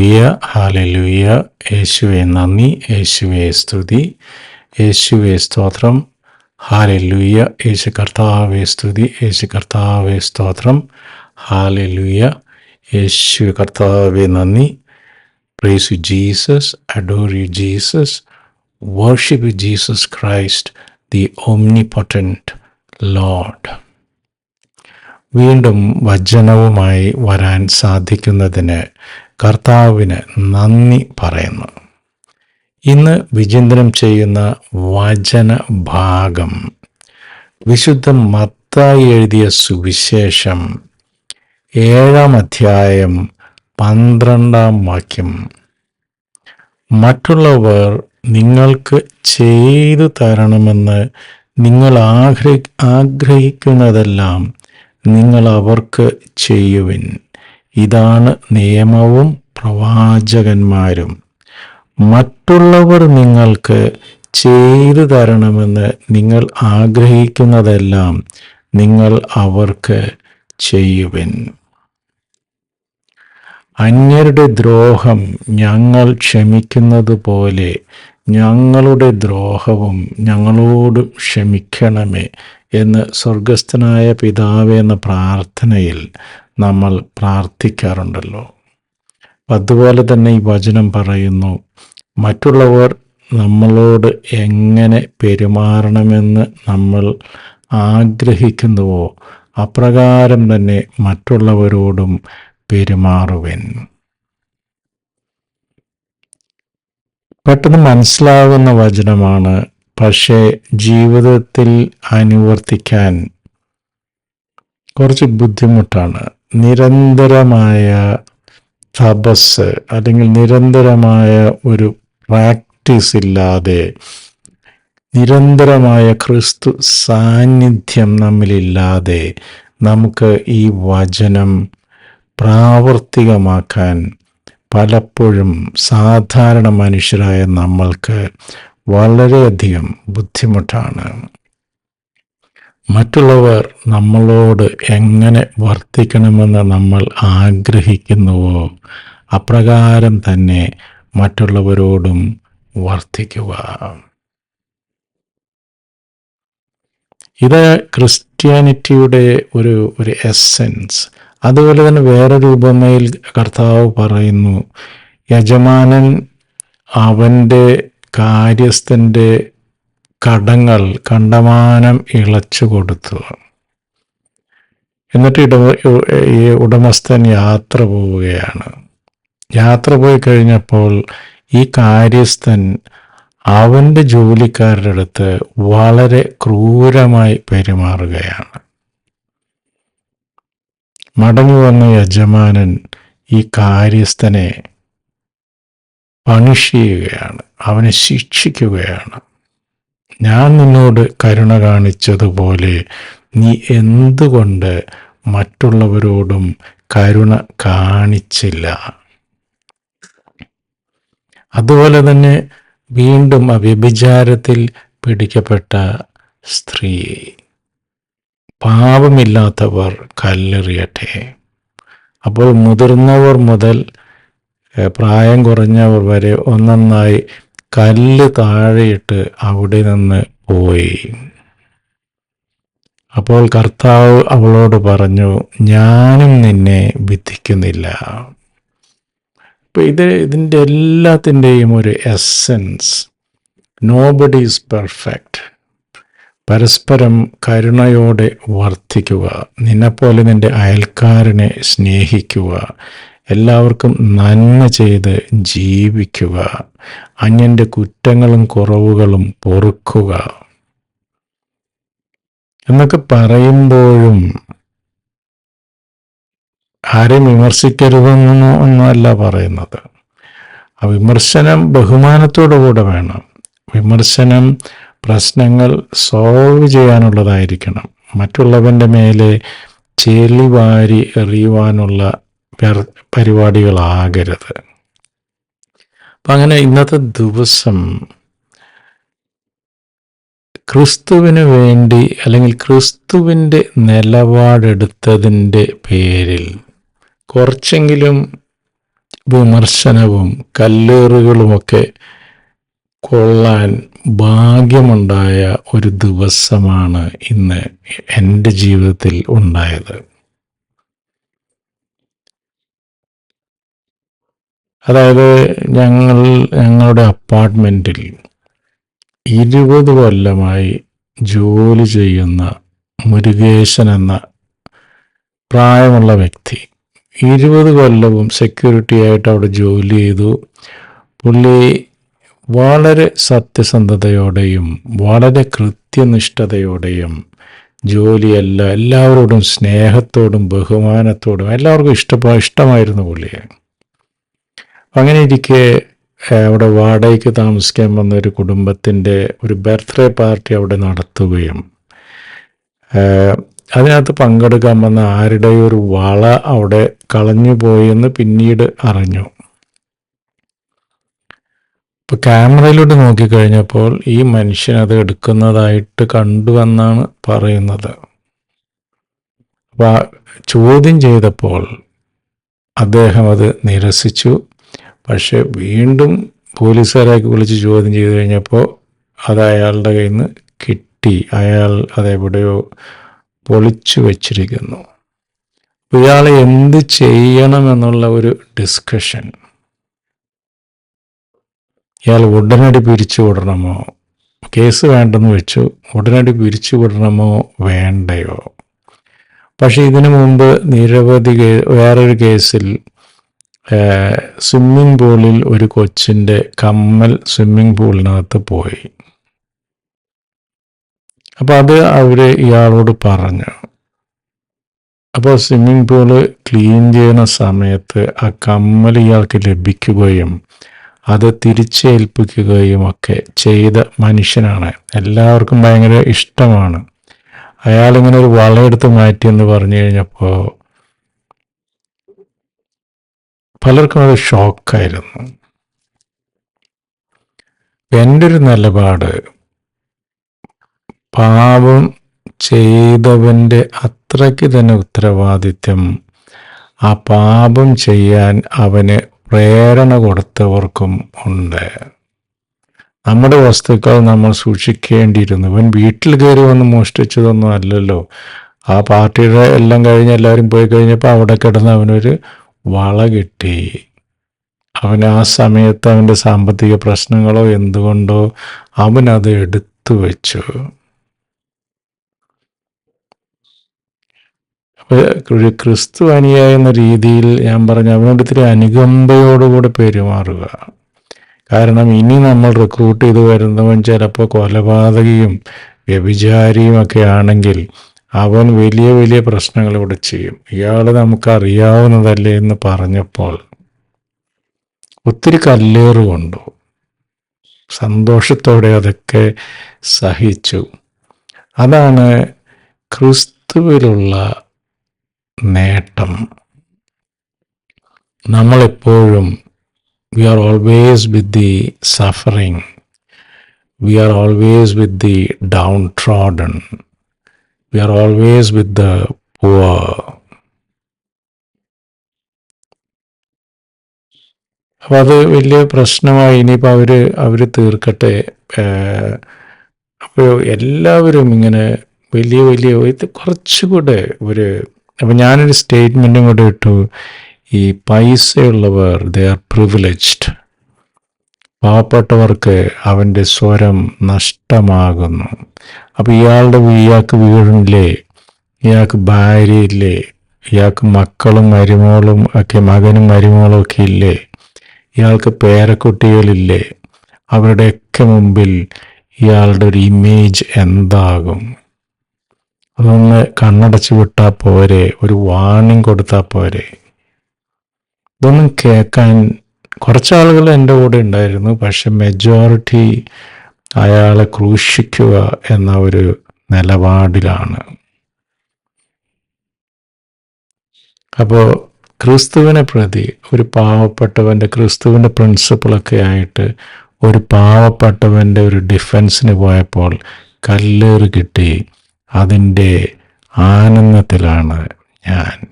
Hallelujah hallelujah യേശുവെ നന്ദി. യേശുവെ സ്തുതി. യേശുവെ സ്തോത്രം. ഹാലലൂയ യേശു കർത്താവെ സ്തുതി. യേശു കർത്താവെ സ്തോത്രം. ഹാലലൂയ യേശു കർത്താവെ നന്ദി. Praise you Jesus adore you Jesus worship you Jesus Christ the omnipotent lord വീണ്ടും വചനവുമായി വരാൻ സാധിക്കുന്നതിന് കർത്താവിന് നന്ദി പറയുന്നു. ഇന്ന് വിചിന്തനം ചെയ്യുന്ന വചന ഭാഗം. വിശുദ്ധ മത്തായി എഴുതിയ സുവിശേഷം ഏഴാം അധ്യായം പന്ത്രണ്ടാം വാക്യം. മറ്റുള്ളവർ നിങ്ങൾക്ക് ചെയ്തു തരണമെന്ന് നിങ്ങൾ ആഗ്രഹി ആഗ്രഹിക്കുന്നതെല്ലാം നിങ്ങൾ അവർക്ക് ചെയ്യുവിൻ. ഇതാണ് നിയമവും പ്രവാചകന്മാരും മറ്റുള്ളവർ നിങ്ങൾക്ക് ചെയ്തു തരണമെന്ന് നിങ്ങൾ ആഗ്രഹിക്കുന്നതെല്ലാം നിങ്ങൾ അവർക്ക് ചെയ്യുവിൻ. അന്യരുടെ ദ്രോഹം ഞങ്ങൾ ക്ഷമിക്കുന്നത് പോലെ ഞങ്ങളുടെ ദ്രോഹവും ഞങ്ങളോട് ക്ഷമിക്കണമേ എന്ന് സ്വർഗസ്ഥനായ പിതാവ് എന്ന പ്രാർത്ഥനയിൽ നമ്മൾ പ്രാർത്ഥിക്കാറുണ്ടല്ലോ. അതുപോലെ തന്നെ ഈ വചനം പറയുന്നു മറ്റുള്ളവർ നമ്മളോട് എങ്ങനെ പെരുമാറണമെന്ന് നമ്മൾ ആഗ്രഹിക്കുന്നുവോ അപ്രകാരം തന്നെ മറ്റുള്ളവരോടും പെരുമാറുവൻ. പെട്ടെന്ന് മനസ്സിലാകുന്ന വചനമാണ് പക്ഷേ ജീവിതത്തിൽ അനുവർത്തിക്കാൻ കുറച്ച് ബുദ്ധിമുട്ടാണ്. നിരന്തരമായ തപസ് അല്ലെങ്കിൽ നിരന്തരമായ ഒരു പ്രാക്ടീസ് ഇല്ലാതെ നിരന്തരമായ ക്രിസ്തു സാന്നിധ്യം നമ്മളില്ലാതെ നമുക്ക് ഈ വചനം പ്രാവർത്തികമാക്കാൻ പലപ്പോഴും സാധാരണ മനുഷ്യരായ നമ്മൾക്ക് വളരെയധികം ബുദ്ധിമുട്ടാണ്. മറ്റുള്ളവർ നമ്മളോട് എങ്ങനെ വർത്തിക്കണമെന്ന് നമ്മൾ ആഗ്രഹിക്കുന്നുവോ അപ്രകാരം തന്നെ മറ്റുള്ളവരോടും വർത്തിക്കുക. ഇത് ക്രിസ്ത്യാനിറ്റിയുടെ ഒരു ഒരു എസെൻസ് അതുപോലെ തന്നെ വേറൊരു ഉപമയിൽ കർത്താവ് പറയുന്നു യജമാനൻ അവന്റെ കാര്യസ്ഥന്റെ കടങ്ങൾ കണ്ടമാനം ഇളച്ചു കൊടുത്തു. എന്നിട്ട് ഇട ഈ ഉടമസ്ഥൻ യാത്ര പോവുകയാണ്. യാത്ര പോയി കഴിഞ്ഞപ്പോൾ ഈ കാര്യസ്ഥൻ അവന്റെ ജോലിക്കാരുടെ അടുത്ത് വളരെ ക്രൂരമായി പെരുമാറുകയാണ്. മടങ്ങി വന്ന യജമാനൻ ഈ കാര്യസ്ഥനെ പണിഷ് ചെയ്യുകയാണ് അവനെ ശിക്ഷിക്കുകയാണ്. ഞാൻ നിന്നോട് കരുണ കാണിച്ചതുപോലെ നീ എന്തുകൊണ്ട് മറ്റുള്ളവരോടും കരുണ കാണിച്ചില്ല? അതുപോലെ തന്നെ വീണ്ടും ആ വ്യഭിചാരത്തിൽ പിടിക്കപ്പെട്ട സ്ത്രീ. പാപമില്ലാത്തവർ കല്ലെറിയട്ടെ. അപ്പോൾ മുതിർന്നവർ മുതൽ പ്രായം കുറഞ്ഞവർ വരെ ഒന്നൊന്നായി കല്ല് താഴെയിട്ട് അവിടെ നിന്ന് പോയി. അപ്പോൾ കർത്താവ് അവളോട് പറഞ്ഞു ഞാനും നിന്നെ വിധിക്കുന്നില്ല. ഇപ്പം ഇത് ഇതിന്റെ എല്ലാത്തിന്റെയും ഒരു എസെൻസ് നോബഡി ഈസ് പെർഫെക്റ്റ് പരസ്പരം കരുണയോടെ വർദ്ധിക്കുക നിന്നെപ്പോലെ നിന്റെ അയൽക്കാരനെ സ്നേഹിക്കുക എല്ലാവർക്കും നന്മ ചെയ്ത് ജീവിക്കുക. അന്യന്റെ കുറ്റങ്ങളും കുറവുകളും പൊറുക്കുക. എന്നൊക്കെ പറയുമ്പോഴും ആരെയും വിമർശിക്കരുതെന്നോ ഒന്നുമല്ല പറയുന്നത്. ആ വിമർശനം ബഹുമാനത്തോടു കൂടെ വേണം. വിമർശനം പ്രശ്നങ്ങൾ സോൾവ് ചെയ്യാനുള്ളതായിരിക്കണം. മറ്റുള്ളവന്റെ മേലെ ചെളിവാരി എറിയുവാനുള്ള പരിപാടികളാകരുത്. അപ്പം അങ്ങനെ ഇന്നത്തെ ദിവസം ക്രിസ്തുവിന് വേണ്ടി അല്ലെങ്കിൽ ക്രിസ്തുവിന്റെ നിലപാടെടുത്തതിന്റെ പേരിൽ കുറച്ചെങ്കിലും വിമർശനവും കല്ലേറുകളുമൊക്കെ കൊള്ളാൻ ഭാഗ്യമുണ്ടായ ഒരു ദിവസമാണ് ഇന്ന് എന്റെ ജീവിതത്തിൽ ഉണ്ടായത്. അതായത് ഞങ്ങൾ ഞങ്ങളുടെ അപ്പാർട്ട്മെന്റിൽ ഇരുപത് കൊല്ലമായി ജോലി ചെയ്യുന്ന മുരുകേശൻ എന്ന പ്രായമുള്ള വ്യക്തി. ഇരുപത് കൊല്ലവും സെക്യൂരിറ്റി ആയിട്ട് അവിടെ ജോലി ചെയ്തു. പുള്ളി വളരെ സത്യസന്ധതയോടെയും വളരെ കൃത്യനിഷ്ഠതയോടെയും ജോലിയല്ല എല്ലാവരോടും സ്നേഹത്തോടും ബഹുമാനത്തോടും എല്ലാവർക്കും ഇഷ്ടപ്പെട്ട ഇഷ്ടമായിരുന്നു പുള്ളിയെ. അങ്ങനെ ഇരിക്കെ അവിടെ വാടകയ്ക്ക് താമസിക്കാൻ വന്ന ഒരു കുടുംബത്തിന്റെ ഒരു ബർത്ത്ഡേ പാർട്ടി അവിടെ നടത്തുകയും അതിനകത്ത് പങ്കെടുക്കാൻ വന്ന ആരുടെ ഒരു വള അവിടെ കളഞ്ഞു പോയെന്ന് പിന്നീട് അറിഞ്ഞു. ഇപ്പൊ ക്യാമറയിലൂടെ നോക്കിക്കഴിഞ്ഞപ്പോൾ ഈ മനുഷ്യൻ അത് എടുക്കുന്നതായിട്ട് കണ്ടുവെന്നാണ് പറയുന്നത്. അപ്പൊ ചോദ്യം ചെയ്തപ്പോൾ അദ്ദേഹം അത് നിരസിച്ചു. പക്ഷെ വീണ്ടും പോലീസുകാരാക്കി വിളിച്ച് ചോദ്യം ചെയ്തു കഴിഞ്ഞപ്പോൾ അത് അയാളുടെ കയ്യിൽ നിന്ന് കിട്ടി. അയാൾ അതെവിടെയോ പൊളിച്ചു വച്ചിരിക്കുന്നു. ഇയാൾ എന്ത് ചെയ്യണമെന്നുള്ള ഒരു ഡിസ്കഷൻ ഇയാൾ ഉടനടി പിരിച്ചു വിടണമോ? കേസ് വേണ്ടെന്ന് വെച്ചു. ഉടനടി പിരിച്ചു വിടണമോ? വേണ്ടയോ? പക്ഷേ ഇതിനു മുമ്പ് നിരവധി വേറൊരു കേസിൽ സ്വിമ്മിംഗ് പൂളിൽ ഒരു കൊച്ചിന്റെ കമ്മൽ സ്വിമ്മിംഗ് പൂളിനകത്ത് പോയി. അപ്പോൾ അത് അവർ ഇയാളോട് പറഞ്ഞു. അപ്പോൾ സ്വിമ്മിംഗ് പൂൾ ക്ലീൻ ചെയ്യുന്ന സമയത്ത് ആ കമ്മൽ ഇയാൾക്ക് ലഭിക്കുകയും അത് തിരിച്ചേൽപ്പിക്കുകയും ഒക്കെ ചെയ്ത മനുഷ്യനാണ്. എല്ലാവർക്കും ഭയങ്കര ഇഷ്ടമാണ്. അയാളിങ്ങനെ ഒരു വളയെടുത്ത് മാറ്റി എന്ന് പറഞ്ഞു കഴിഞ്ഞപ്പോൾ പലർക്കും അത് ഷോക്കായിരുന്നു. എന്റെ ഒരു നിലപാട് പാപം ചെയ്തവന്റെ അത്രയ്ക്ക് തന്നെ ഉത്തരവാദിത്യം ആ പാപം ചെയ്യാൻ അവന് പ്രേരണ കൊടുത്തവർക്കും ഉണ്ട്. നമ്മുടെ വസ്തുക്കൾ നമ്മൾ സൂക്ഷിക്കേണ്ടിയിരുന്നു. ഇവൻ വീട്ടിൽ കയറി വന്ന് മോഷ്ടിച്ചതൊന്നും അല്ലല്ലോ. ആ പാർട്ടിയുടെ എല്ലാം കഴിഞ്ഞ് എല്ലാവരും പോയി കഴിഞ്ഞപ്പോൾ അവിടെ കിടന്ന് അവനൊരു വള കിട്ടി. അവൻ ആ സമയത്ത് അവന്റെ സാമ്പത്തിക പ്രശ്നങ്ങളോ എന്തുകൊണ്ടോ അവനത് എടുത്തു വെച്ചു. ക്രിസ്തു അനുയായി എന്ന രീതിയിൽ ഞാൻ പറഞ്ഞ അവനോട് ഇത്തിരി അനുകമ്പയോടുകൂടെ പെരുമാറുക. കാരണം ഇനി നമ്മൾ റിക്രൂട്ട് ചെയ്ത് വരുന്നവൻ ചിലപ്പോൾ കൊലപാതകിയും വ്യഭിചാരിയും ഒക്കെ ആണെങ്കിൽ അവൻ വലിയ വലിയ പ്രശ്നങ്ങൾ ഇവിടെ ചെയ്യും. ഇയാൾ നമുക്ക് അറിയാവുന്നതല്ലേ എന്ന് പറഞ്ഞപ്പോൾ ഒത്തിരി കല്ലേറ് കൊണ്ടു. സന്തോഷത്തോടെ അതൊക്കെ സഹിച്ചു. അതാണ് ക്രിസ്തുവിലുള്ള നേട്ടം. നമ്മളെപ്പോഴും we are always with the suffering we are always with the downtrodden we are always with the poor. അപ്പം അത് വലിയ പ്രശ്നമായി ഇനിയിപ്പോൾ അവർ അവർ തീർക്കട്ടെ. അപ്പോൾ എല്ലാവരും ഇങ്ങനെ വലിയ വലിയ ഇത് കുറച്ചുകൂടെ ഒരു അപ്പം ഞാനൊരു സ്റ്റേറ്റ്മെന്റും കൂടെ ഇട്ടു. ഈ പൈസയുള്ളവർ ദേ ആർ പ്രിവിലേജ്ഡ് പാവപ്പെട്ടവർക്ക് അവന്റെ സ്വരം നഷ്ടമാകുന്നു. അപ്പം ഇയാളുടെ ഇയാൾക്ക് വീടില്ലേ ഇയാൾക്ക് ഭാര്യയില്ലേ ഇയാൾക്ക് മക്കളും മരുമോളും ഒക്കെ മകനും മരുമോളും ഒക്കെ ഇല്ലേ ഇയാൾക്ക് പേരക്കുട്ടികളില്ലേ അവരുടെയൊക്കെ മുമ്പിൽ ഇയാളുടെ ഒരു ഇമേജ് എന്താകും? അതൊന്ന് കണ്ണടച്ചു വിട്ടാൽ പോരെ ഒരു വാണിംഗ് കൊടുത്താൽ പോരെ. ഇതൊന്നും കേൾക്കാൻ കുറച്ച് ആളുകൾ എന്റെ കൂടെ ഉണ്ടായിരുന്നു പക്ഷെ മെജോറിറ്റി അയാളെ ക്രൂശിക്കുക എന്ന ഒരു നിലപാടിലാണ്. അപ്പോൾ ക്രിസ്തുവിനെ പ്രതി ഒരു പാവപ്പെട്ടവന്റെ ക്രിസ്തുവിന്റെ പ്രിൻസിപ്പിളൊക്കെ ആയിട്ട് ഒരു പാവപ്പെട്ടവന്റെ ഒരു ഡിഫൻസിന് പോയപ്പോൾ കല്ലേറ് കിട്ടി. അതിന്റെ ആനന്ദത്തിലാണ് ഞാൻ.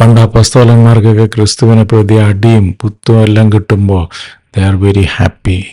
പണ്ട് അപ്പസ്തോലന്മാർക്കൊക്കെ ക്രിസ്തുവിനെ പ്രതി അടിയും പുത്തും എല്ലാം കിട്ടുമ്പോൾ ദേ ആർ വെരി ഹാപ്പി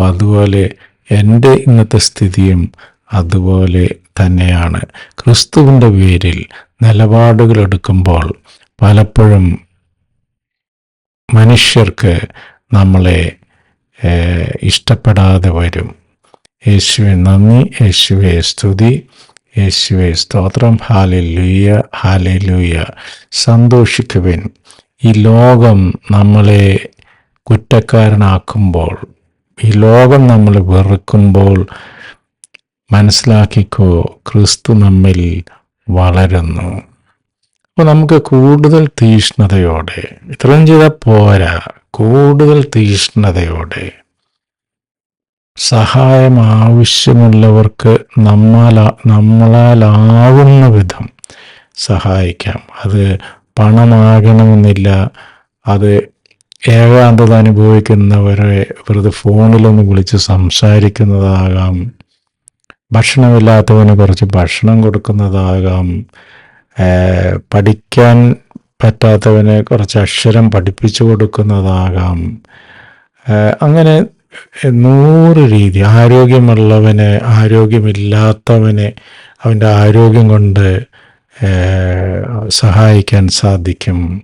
അപ്പം അതുപോലെ എന്റെ ഇന്നത്തെ സ്ഥിതിയും അതുപോലെ തന്നെയാണ്. ക്രിസ്തുവിന്റെ പേരിൽ നിലപാടുകൾ എടുക്കുമ്പോൾ പലപ്പോഴും മനുഷ്യർക്ക് നമ്മളെ ഇഷ്ടപ്പെടാതെ വരും. യേശുവെ നന്ദി. യേശുവെ സ്തുതി. യേശുവെ സ്തോത്രം. ഹാലലൂയ ഹാലലൂയ. സന്തോഷിക്കുവിൻ. ഈ ലോകം നമ്മളെ കുറ്റക്കാരനാക്കുമ്പോൾ ഈ ലോകം നമ്മൾ വെറുക്കുമ്പോൾ മനസ്സിലാക്കിക്കോ ക്രിസ്തു നമ്മിൽ വളരുന്നു. അപ്പോൾ നമുക്ക് കൂടുതൽ തീഷ്ണതയോടെ ഇത്രയും ചെയ്താൽ പോരാ കൂടുതൽ തീഷ്ണതയോടെ. സഹായം ആവശ്യമുള്ളവർക്ക് നമ്മളാ നമ്മളാലാവുന്ന വിധം സഹായിക്കാം. അത് പണമാകണമെന്നില്ല അത് ഏകാന്തത അനുഭവിക്കുന്നവരെ വെറുതെ ഫോണിലൊന്ന് വിളിച്ച് സംസാരിക്കുന്നതാകാം. ഭക്ഷണമില്ലാത്തവന് കുറച്ച് ഭക്ഷണം കൊടുക്കുന്നതാകാം. പഠിക്കാൻ പറ്റാത്തവന് കുറച്ച് അക്ഷരം പഠിപ്പിച്ചു കൊടുക്കുന്നതാകാം. അങ്ങനെ നൂറ് രീതി. ആരോഗ്യമുള്ളവന് ആരോഗ്യമില്ലാത്തവന് അവന്റെ ആരോഗ്യം കൊണ്ട് സഹായിക്കാൻ സാധിക്കും.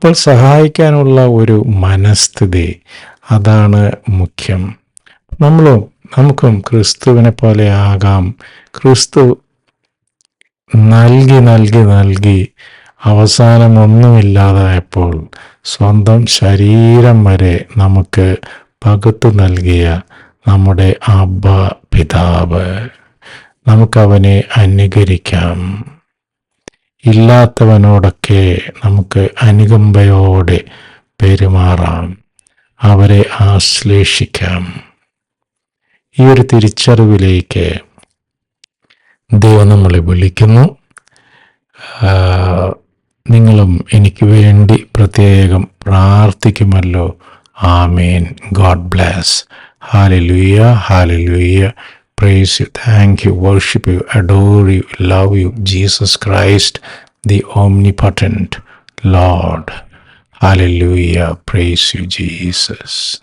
അപ്പോൾ സഹായിക്കാനുള്ള ഒരു മനസ്ഥിതി അതാണ് മുഖ്യം. നമ്മളും നമുക്കും ക്രിസ്തുവിനെ പോലെ ആകാം. ക്രിസ്തു നൽകി നൽകി നൽകി അവസാനം ഒന്നുമില്ലാതായപ്പോൾ സ്വന്തം ശരീരം വരെ നമുക്ക് പകുത്തു നൽകിയ നമ്മുടെ അബ്ബ പിതാവ്. നമുക്കവനെ അനുകരിക്കാം. ഇല്ലാത്തവനോടൊക്കെ നമുക്ക് അനുകമ്പയോടെ പെരുമാറാം. അവരെ ആശ്ലേഷിക്കാം. ഈ ഒരു തിരിച്ചറിവിലേക്ക് ദൈവം നമ്മളെ വിളിക്കുന്നു. നിങ്ങളും എനിക്ക് വേണ്ടി പ്രത്യേകം പ്രാർത്ഥിക്കുമല്ലോ. ആമേൻ. ഗോഡ് ബ്ലാസ്. ഹാലലുയ്യ ഹാലലുയ. praise you, thank you, worship you, adore you, love you, Jesus Christ, the omnipotent Lord. Hallelujah, praise you, Jesus.